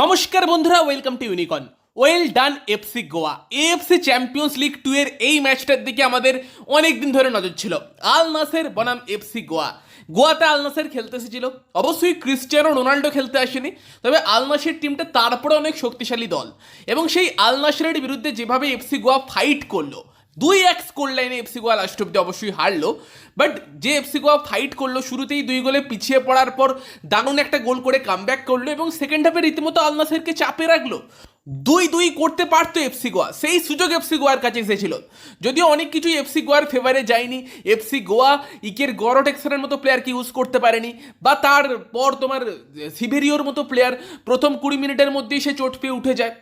নমস্কার বন্ধুরা welcome to ইউনিকন well done FC Goa AFC champions league two এর এই ম্যাচটার দিকে আমাদের অনেক দিন ধরে নজর ছিল। আল নাসের বনাম এফসি গোয়া গোয়াতে আল নাসের খেলতে এসেছিল। অবশ্যই ক্রিস্টিয়ানো রোনাল্ডো খেলতে আসেনি। তবে আল নাসের টিমটা তারপরে অনেক শক্তিশালী দল। এবং সেই আল নাসেরের বিরুদ্ধে যেভাবে এফসি গোয়া ফাইট করল দুই এক্স স্কোর লাইনে এফসি গোয়া লাস্ট অব্দি অবশ্যই হারলো। বাট যে এফসি গোয়া ফাইট করল, শুরুতেই দুই গোলে পিছিয়ে পড়ার পর দারুণ একটা গোল করে কামব্যাক করল এবং সেকেন্ড হাফে রীতিমতো আলনাসেরকে চাপে রাখল। দুই দুই করতে পারতো এফসি গোয়া। সেই সুযোগ এফসি গোয়ার কাছে এসেছিল। যদিও অনেক কিছুই এফসি গোয়ার ফেভারে যায়নি। এফসি গোয়া, ইকের গরটেক্সারের মতো প্লেয়ারকে ইউজ করতে পারেনি। বা তারপর তোমার সিভেরিওর মতো প্লেয়ার প্রথম কুড়ি মিনিটের মধ্যেই সে চোট পেয়ে উঠে যায়।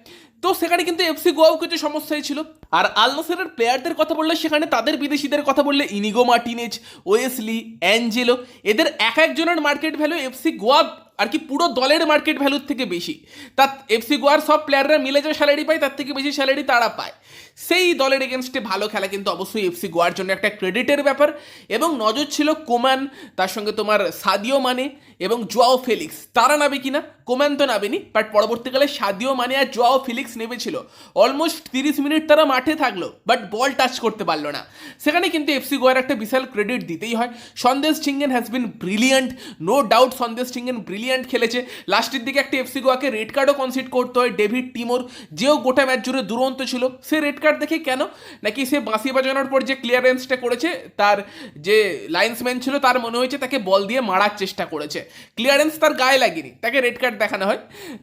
তো সেখানে কিন্তু এফসি গোয়াও কিছু সমস্যাই ছিল। আর আলনাসেরের প্লেয়ারদের কথা বললে সেখানে তাদের বিদেশিদের কথা বললে ইনিগো মার্টিনেজ ওয়েসলি অ্যাঞ্জেলো এদের এক একজনের মার্কেট ভ্যালু এফসি গোয়া আর কি পুরো দলের মার্কেট ভ্যালুর থেকে বেশি। তার এফসি গোয়ার সব প্লেয়াররা মিলে যে স্যালারি পায়, তার থেকে বেশি স্যালারি তারা পায়। সেই দলের এগেনস্টে ভালো খেলা কিন্তু অবশ্যই এফসি গোয়ার জন্য একটা ক্রেডিটের ব্যাপার। এবং নজর ছিল কোমান তার সঙ্গে তোমার সাদিও মানে এবং জোয়াও ফেলিক্স তারা নাবে কিনা? কোমান তো নাবেনি বাট পরবর্তীকালে সাদিও মানে আর জোয়াও ফিলিক্স নেমেছিল। অলমোস্ট তিরিশ মিনিট তারা মাঠে থাকল বাট বল টাচ করতে পারল না। সেখানে কিন্তু এফসি গোয়ার একটা বিশাল ক্রেডিট দিতেই হয়। Sandesh Jhingan has been brilliant no doubt Sandesh Jhingan brilliant খেলেছে। লাস্টের দিকে একটা এফসি গোয়াকে রেড কার্ডও কনসিড করতে হয় ডেভিড টিমোর, যেও গোটা ম্যাচ জুড়ে দুরন্ত ছিল। সে রেড কার্ড দেখে কেন? নাকি সে বাঁশি বাজানোর পর যে ক্লিয়ারেন্সটা করেছে, তার যে লাইন্সম্যান ছিল, তার মনে হয়েছে তাকে বল দিয়ে মারার চেষ্টা করেছে। ক্লিয়ারেন্স তার গায়ে লাগেনি, তাকে রেড কার্ড দেখানো হয়।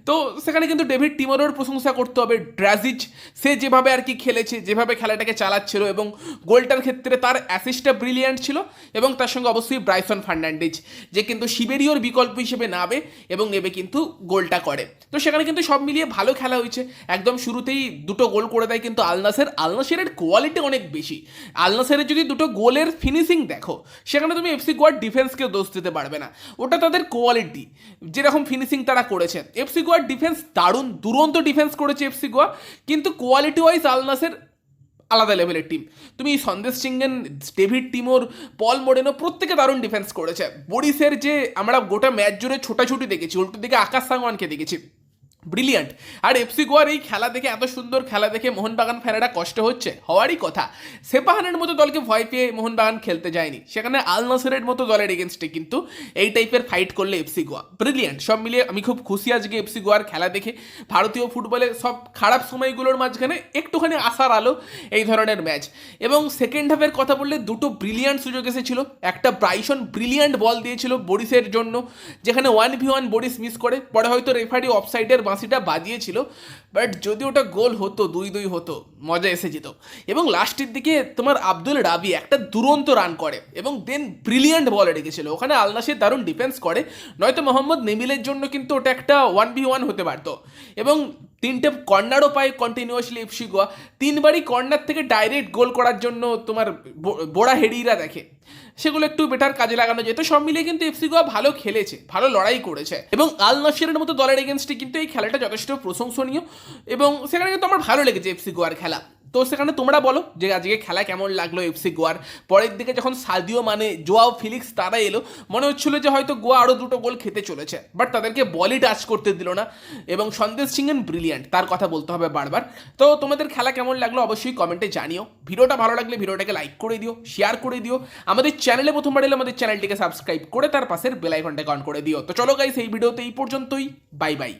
তো সেখানে কিন্তু ডেভিড টিমোরের প্রশংসা করতে হবে ড্রাজিচ। সে যেভাবে আর কি খেলেছে, যেভাবে খেলাটাকে চালাচ্ছিল এবং গোলটার ক্ষেত্রে তার অ্যাসিস্টটা ব্রিলিয়ান্ট ছিল এবং তার সঙ্গে অবশ্যই ব্রাইসন ফার্নান্ডেজ, যে কিন্তু শিবেরিওর বিকল্প হিসেবে নাবে এবং নেবে কিন্তু গোলটা করে। তো সেখানে কিন্তু সব মিলিয়ে ভালো খেলা হয়েছে। একদম শুরুতেই দুটো গোল করে দেয় কিন্তু আলনাসের আলনাসেরের কোয়ালিটি অনেক বেশি। আলনাসেরের যদি দুটো গোলের ফিনিশিং দেখো, সেখানে তুমি এফসি গোয়ার ডিফেন্সকে দোষ দিতে পারবে না। ওটা তাদের কোয়ালিটি যেরকম ফিনিশিং তারা করেছে এফসি গোয়ার ডিফেন্স দারুণ, দুরন্ত ডিফেন্স করেছে এফসি গোয়া, কিন্তু কোয়ালিটি ওয়াইজ আলনাসের আলাদা লেভেলের টিম তুমি Sandesh Jhingan David Timor, Paul মোডেনো প্রত্যেকে দারুণ ডিফেন্স করেছে। বরিসের যে আমরা গোটা ম্যাচ জুড়ে ছোটাছুটি দেখেছি, উল্টো দিকে আকাশ সাংওয়ানকে দেখেছি। ব্রিলিয়ান্ট। আর এফসি গোয়ার এই খেলা দেখে, এত সুন্দর খেলা দেখে মোহনবাগান ফ্যানেরা কষ্ট হচ্ছে। হওয়ারই কথা, সেপাহানের মতো দলকে ভয় পেয়ে মোহনবাগান খেলতে যায়নি। সেখানে আল নাসেরের মতো দলের এগেনস্টে কিন্তু এই টাইপের ফাইট করলে এফসি গোয়া। ব্রিলিয়ান্ট, সব মিলিয়ে আমি খুব খুশি আজকে এফসি গোয়ার খেলা দেখে। ভারতীয় ফুটবলে সব খারাপ সময়গুলোর মাঝখানে একটুখানি আসার আলো এই ধরনের ম্যাচ এবং সেকেন্ড হাফের কথা বললে দুটো ব্রিলিয়ান্ট সুযোগ এসেছিল। একটা ব্রাইসন ব্রিলিয়ান্ট বল দিয়েছিল বরিসের জন্য, যেখানে one v one Boris miss করে। পরে হয়তো রেফারি অফসাইডের বাঁশিটা বাজিয়েছিল বাট যদি ওটা গোল হতো দুই দুই হতো, মজা এসে যেত এবং লাস্টের দিকে তোমার আব্দুল রাবি একটা দুরন্ত রান করে এবং দেন ব্রিলিয়ান্ট বল রেখেছিল ওখানে আলনাসের দারুণ ডিফেন্স করে, নয়তো মোহাম্মদ নেমিলের জন্য কিন্তু ওটা একটা ওয়ান বি ওয়ান হতে পারতো। এবং তিনটে কর্নারও পায় কন্টিনিউয়াসলি এফসি গোয়া তিনবারই কর্নার থেকে ডাইরেক্ট গোল করার জন্য তোমার বোড়া হেডিরা দেখে। সেগুলো একটু বেটার কাজে লাগানো যেত সব মিলিয়ে কিন্তু এফসি গোয়া ভালো খেলেছে, ভালো লড়াই করেছে। এবং আল নসিরের মতো দলের এগেনস্টে কিন্তু এই খেলাটা যথেষ্ট প্রশংসনীয়। এবং সেখানে কিন্তু আমার ভালো লেগেছে এফসি গোয়ার খেলা। তো সেখানে তোমরা বলো যে আজকে খেলা কেমন লাগল এফসি গোয়ার। পরের দিকে যখন সাদিও মানে জোয়াও ফিলিক্স তারা এলো, মনে হচ্ছিল যে হয়তো গোয়া আরও দুটো গোল খেতে চলেছে বাট তাদেরকে বলই টাচ করতে দিল না। এবং সন্দেশ সিংহেন ব্রিলিয়ান্ট তার কথা বলতে হবে বারবার। তো তোমাদের খেলা কেমন লাগল অবশ্যই কমেন্টে জানিও। ভিডিওটা ভালো লাগলে ভিডিওটাকে লাইক করে দিও শেয়ার করে দিও। আমাদের চ্যানেলে প্রথমবার এলে আমাদের চ্যানেলটিকে সাবস্ক্রাইব করে তার পাশের বেল আইকনটাকে অন করে দিও। তো চলো গাইস এই ভিডিওতে এই পর্যন্তই। Bye bye